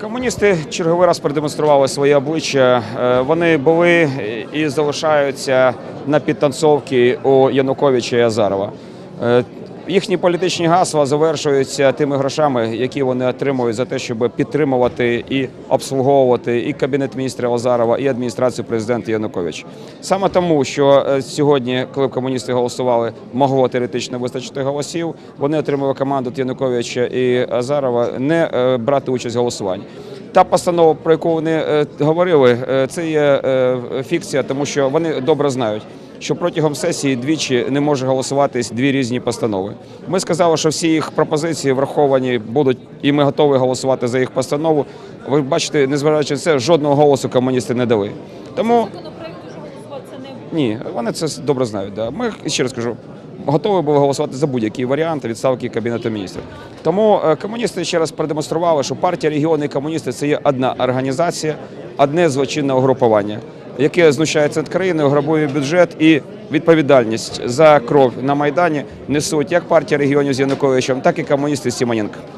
Комуністи черговий раз продемонстрували своє обличчя. Е, Вони були і залишаються на підтанцовці у Януковича і Азарова. Їхні політичні гасла завершуються тими грошами, які вони отримують за те, щоб підтримувати і обслуговувати і кабінет міністра Азарова, і адміністрацію президента Януковича. Саме тому, що е, сьогодні, коли комуністи голосували, могло теоретично вистачити голосів. Вони отримали команду Януковича і Азарова не е, брати участь в голосуванні. Та постанова, про яку вони е, говорили, е, це є е, фікція, тому що вони добре знають, що протягом сесії двічі не може голосуватись дві різні постанови. Ми сказали, що всі їх пропозиції враховані будуть, і ми готові голосувати за їх постанову. Ви бачите, незважаючи на це, жодного голосу комуністи не дали. Тому законопроекту ж голосувати це не ні, вони це добре знають. Да. Ми ще раз кажу, готові були голосувати за будь-які варіанти відставки кабінету міністрів. Тому е, комуністи ще раз продемонстрували, що партія регіони і комуністи це є одна організація, одне злочинне угрупування, яке знущається від країни, грабує бюджет і відповідальність за кров на майдані несуть як партія регіонів з Януковичем, так і комуністи з Сімоненко.